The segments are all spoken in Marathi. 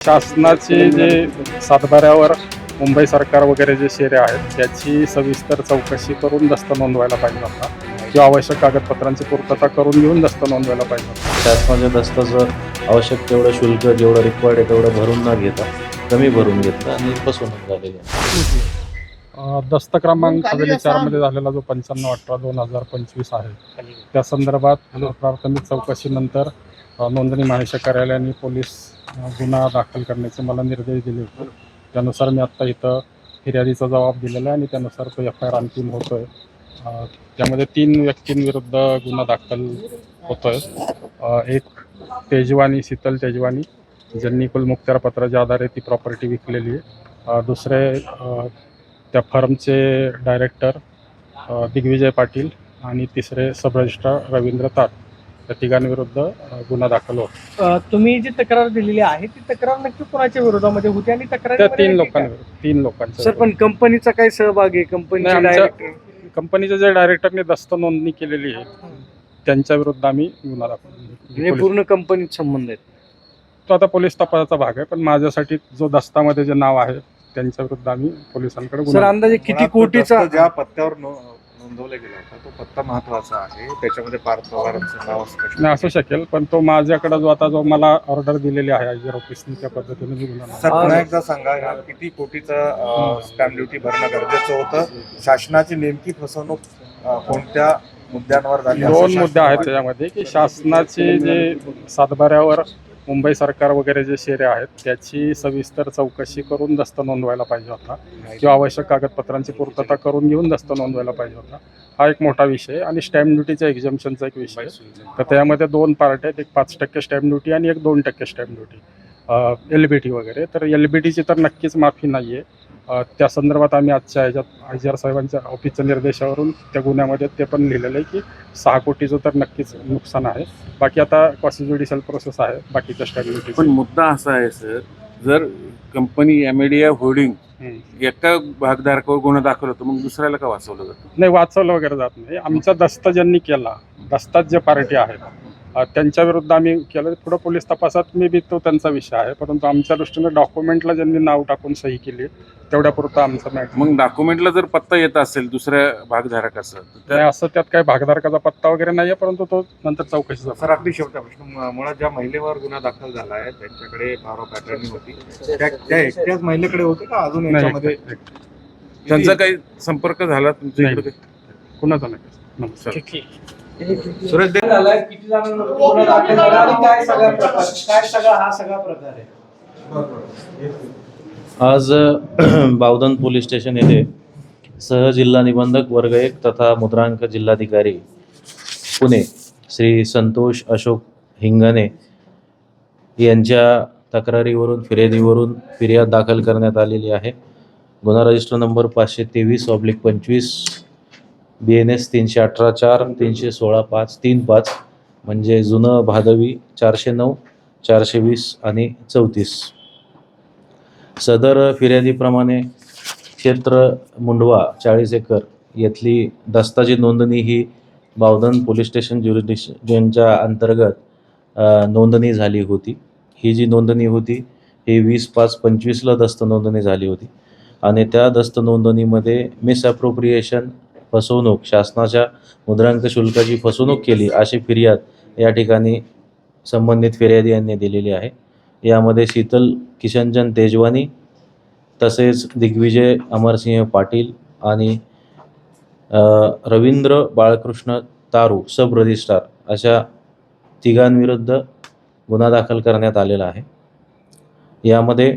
शासनाचे जे सातबाऱ्यावर मुंबई सरकार वगैरे जे शेरे आहेत त्याची सविस्तर चौकशी करून दस्त नोंदवायला पाहिजे होता. किंवा आवश्यक कागदपत्रांची पूर्तता करून घेऊन दस्त नोंदवायला पाहिजे होता. शासनाच्या दस्ताचं आवश्यक तेवढं शुल्क जेवढं रिक्वायर्ड आहे तेवढं भरून न घेता कमी भरून घेतलं आणि फसवणूक झालेली आहे. अं, दस्त क्रमांक हवेली चारमध्ये झालेला जो पंच्याण्णव अठरा दोन हजार पंचवीस आहे त्या संदर्भात प्राथमिक चौकशीनंतर नोंदणी महानिरीक्षक कार्यालयाने पोलीस गुन्हा दाखल करण्याचे मला निर्देश दिले होते. त्यानुसार मी आत्ता इथं फिर्यादीचा जबाब दिलेला आहे आणि त्यानुसार तो एफ आय आर अंतिम होतो आहे त्यामध्ये तीन व्यक्तींविरुद्ध गुन्हा दाखल होतो आहे एक तेजवानी शीतल तेजवानी ज्यांनी कुल मुक्तारपत्राच्या आधारे ती प्रॉपर्टी विकलेली आहे. दुसरे त्या फर्मचे डायरेक्टर दिग्विजय पाटील आणि तिसरे सब रजिस्ट्रार रवींद्र तार. या तिघांविरुद्ध गुन्हा दाखल होता. अ, तुम्ही जी तक्रार दिलेली आहे ती तक्रार नक्की कोणाच्या विरोधामध्ये होती आणि तक्रार त्या तीन लोकांविरुद्ध तीन लोकांच्या सर पण कंपनीचा काय सहभाग आहे? कंपनीचे नाही, आमच्या- डायरेक्टर कंपनीच्या ज्या डायरेक्टरने दस्त नोंदणी केलेली आहे त्यांच्या विरुद्ध आम्ही गुन्हा दाखल म्हणजे पोलीस- पूर्ण कंपनीत संबंध आहेत. तो आता पोलीस तपासाचा भाग आहे पण माझ्यासाठी जो दस्तामध्ये जे नाव आहे त्यांच्या विरुद्ध आम्ही पोलिसांकडे सर गुन्हा अंदाजे किती कोटीचा ज्या पत्त्यावर नो- नोंदवला गेला होता. तो पत्ता महत्त्वाचा आहे. त्याच्यामध्ये पार्थ पवारांचं नाव स्पष्ट नाही असू शकेल पण तो माझ्याकडे जो आता जो मला ऑर्डर दिलेली आहे आयजीर ऑफिसनी त्या पद्धतीने मी गुन्हा सर पुन्हा एकदा सांगा ह्या किती कोटीचा स्टॅम्प ड्युटी भरणं गरजेचं होतं? शासनाची नेमकी फसवणूक अं, कोणत्या मुद्द्यांवर झाली? असं दोन मुद्दे आहेत त्याच्यामध्ये की शासनाचे जे सातबाऱ्यावर मुंबई सरकार वगैरे जे शेरे आहेत त्याची सविस्तर चौकशी करून दस्त नोंदवायला पाहिजे होता. किंवा आवश्यक कागदपत्रांची पूर्तता करून घेऊन दस्त नोंदवायला पाहिजे होता. हा एक मोठा विषय. आणि स्टॅम्प ड्युटीच्या एक्झाम्शनचा एक विषय. तर त्यामध्ये दोन पार्ट आहेत. एक पाच टक्के स्टॅम्प ड्युटी आणि एक दोन टक्के stamp duty L B T वगैरे. तर एल बी टीची तर नक्कीच माफी नाही आहे त्या संदर्भात आम्ही आजच्या ह्याच्यात आय जी आर साहेबांच्या ऑफिसच्या निर्देशावरून त्या गुन्ह्यामध्ये ते पण लिहिलेलं आहे की सहा कोटीचं तर नक्कीच नुकसान आहे. बाकी आता कॉसी ज्युडिशियल प्रोसेस आहे बाकीच्या स्टॅम्प पण मुद्दा असा आहे सर जर कंपनी एमेडिया होर्डिंग एका भागधारकावर गुन्हा दाखल होतो मग दुसऱ्याला का वाचवलं जातं? नाही वाचवलं वगैरे जात नाही. आमचा दस्त ज्यांनी केला दस्तात जे पार्टी आहेत अ, त्यांच्या विरुद्ध आम्ही केलं. पुढं पोलीस तपासात मे बी तो त्यांचा विषय आहे. परंतु आमच्या दृष्टीनं डॉक्युमेंटला ज्यांनी नाव टाकून सही केली तेवढ्या पुरतं आमचं मॅटर. मग डॉक्युमेंटला जर पत्ता येत असेल दुसऱ्या भागधारकाचा नाही असं त्यात काही भागधारकाचा पत्ता वगैरे नाही आहे परंतु तो नंतर चौकशीचा सर अगदी शेवटचा प्रश्न. मु- मुळात ज्या महिलेवर गुन्हा दाखल झाला आहे त्यांच्याकडे बारो पॅटर्न होती. त्या त्या एकट्याच महिलेकडे होते का अजून याच्यामध्ये? त्यांचा काही संपर्क झाला तुमच्या. इकडे? कुणाचा नाही. सर सुरेश झालाय किती जणांना गुन्हा दाखल झाला आणि काय सगळा प्रकार काय सगळा हा सगळा प्रकार आहे. आज बावधन पोलीस स्टेशन येथे सहजिल्हा निबंधक वर्ग एक तथा मुद्रांक जिल्हाधिकारी पुणे श्री संतोष अशोक हिंगणे यांच्या तक्रारीवरून फिर्यादीवरून फिर्याद दाखल करण्यात आलेली आहे. गुन्हा रजिस्टर नंबर पाचशे तेवीस ऑब्लिक पंचवीस बी एन एस तीनशे अठरा चार तीनशे सोळा पाच तीन पाच म्हणजे जुनं भादवी चारशे नऊ चारशे वीस आणि चौतीस. सदर फिर्यादीप्रमाणे क्षेत्र मुंडवा चाळीस एकर येथली दस्ताची नोंदणी ही बावधन पोलीस स्टेशन ज्युरिडिक्शनच्या अंतर्गत नोंदणी झाली होती. ही जी नोंदणी होती ही वीस पाच पंचवीसला दस्त नोंदणी झाली होती. आणि त्या दस्त नोंदणीमध्ये मिसअप्रोप्रिएशन फसवणूक शासनाच्या मुद्रांक शुल्काची फसवणूक केली अशी फिर्याद या ठिकाणी संबंधित फिर्यादी यांनी दिलेली आहे. यामध्ये शीतल किशनचंद तेजवानी तसेच दिग्विजय अमरसिंह पाटील आणि रवींद्र बाळकृष्ण तारू सब रजिस्ट्रार अशा तिघांविरुद्ध गुन्हा दाखल करण्यात आलेला आहे. यामध्ये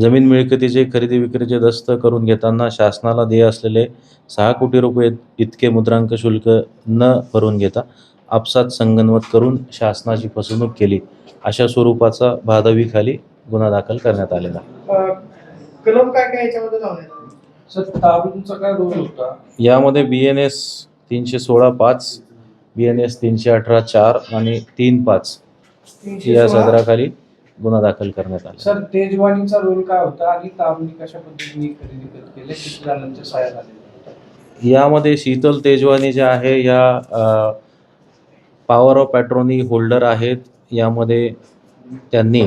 जमीन मिळकतीचे खरेदी विक्रीचे दस्त करून घेताना शासनाला देय असलेले सहा कोटी रुपये इतके मुद्रांक शुल्क न भरून घेता आपसात संगनमत करून शासनाची फसवणूक केली. अशा स्वरूपाचा भादवीखाली गुन्हा दाखल करण्यात आलेला. आहे. अ, कलम काय काय याच्यामध्ये लावलेला सर ताबूंचा काय रोल होता? यामध्ये बी एन एस तीनशे सोळा पाच बी एन एस तीनशे अठरा चार आणि तीन पाच या सदराखाली गुन्हा दाखल करण्यात आला. सर तेजवानीचा रोल काय होता आणि ताबणी कशा पद्धतीने खरेदी केले? यामध्ये शीतल तेजवानी ज्या आहे या पॉवर ऑफ पॅट्रोनी होल्डर आहेत. यामध्ये त्यांनी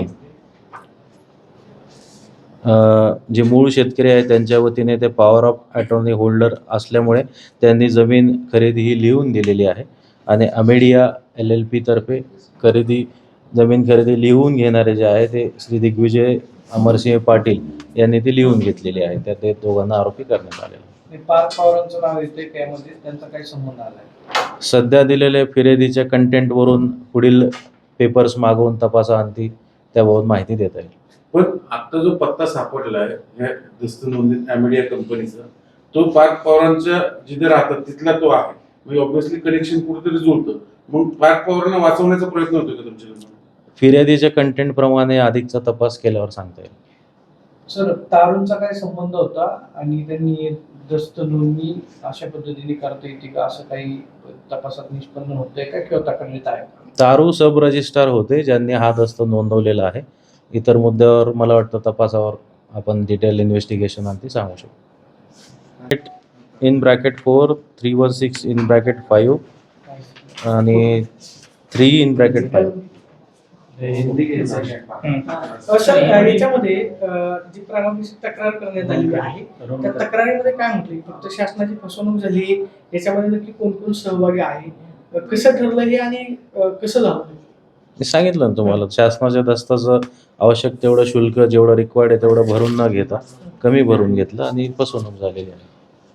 जे मूळ शेतकरी आहेत त्यांच्या वतीने ते पॉवर ऑफ अटॉर्नी होल्डर असल्यामुळे त्यांनी जमीन खरेदी ही लिहून दिलेली आहे. आणि अमेडिया एल एल पीतर्फे खरेदी जमीन खरेदी लिहून घेणारे जे आहे ते श्री दिग्विजय अमरसिंह पाटील यांनी ती लिहून घेतलेली आहे. त्या ते दोघांना आरोपी करण्यात आलाय सध्या दिलेल्या फिर्यादीच्या कंटेंटवरून पुढील पेपर्स मागवून तपासाअंती त्याबाबत माहिती देता येईल. पण आता जो पत्ता सापडला आहे कंपनीचा तो पार्क पवारांच्या जिथे राहतात तिथला तो आहे. म्हणजे ऑब्व्हियसली कनेक्शन कुठेतरी जुळतं. मग पार्क पवारांना वाचवण्याचा प्रयत्न होतो का तुमच्याकडून फिर्यादीच्या कंटेंटप्रमाणे अधिकचा तपास केल्यावर सांगता येईल. सर तारूंचा काय संबंध होता? आणि त्यांनी दस्त नोंदणी अशा पद्धतीने करता येते का? असं काही तपासात निष्पन्न होतंय का? किंवा तक्रारीत आहे का? तारू सब रजिस्ट्रार होते ज्यांनी हा दस्त नोंदवलेला आहे. इतर मुद्द्यावर मला वाटतं तपासावर आपण डिटेल इन्व्हेस्टिगेशन आणखी सांगू शकतो in bracket four three one six in bracket five आणि थ्री इन ब्रॅकेट फाईव्ह याच्यामध्ये जी तक्रार करण्यात आलेली आहे त्या तक्रारीमध्ये काय म्हटलं? फक्त शासनाची फसवणूक झाली याच्यामध्ये नक्की कोण कोण सहभागी आहे? कसं ठरलं हे आणि कसं झालं मी सांगितलं ना तुम्हाला शासनाच्या दस्ताचं आवश्यक तेवढं शुल्क जेवढं रिक्वायर्ड आहे तेवढं भरून न घेता कमी भरून घेतलं आणि फसवणूक झालेली आहे.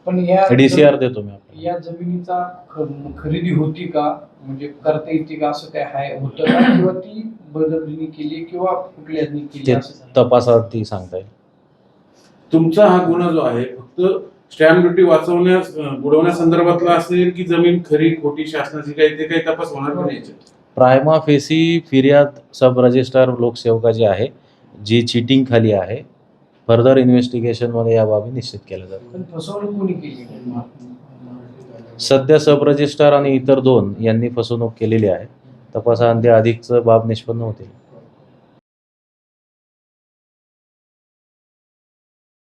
पण या डी सी आर देतो मी आपल्याला. या जमिनीचा ख- खरेदी होती का? म्हणजे करता येते का? असं काय आहे होतं का? किंवा ती बळजबरीने केली किंवा कुठल्या ह्यानी केली ते असं सांगता येईल. तुमचा हा गुन्हा जो आहे फक्त स्टॅम्प ड्युटी वाचवण्यास अं, बुडवण्यासंदर्भातला असेल की जमीन खरी खोटी शासनाची काही ते काही तपास होणार का नाही? याच्यात? प्रायमा फेसी फिर्याद सब रजिस्ट्रार लोकसेवकाची आहे जी चिटिंग खाली आहे फर्दर इन्व्हेस्टिगेशनमध्ये या बाबी निश्चित केल्या जातात. सध्या सब रजिस्ट्रार आणि इतर दोन यांनी फसवणूक केलेली आहे. तपासाअंती अधिकचं बाब निष्पन्न होतील.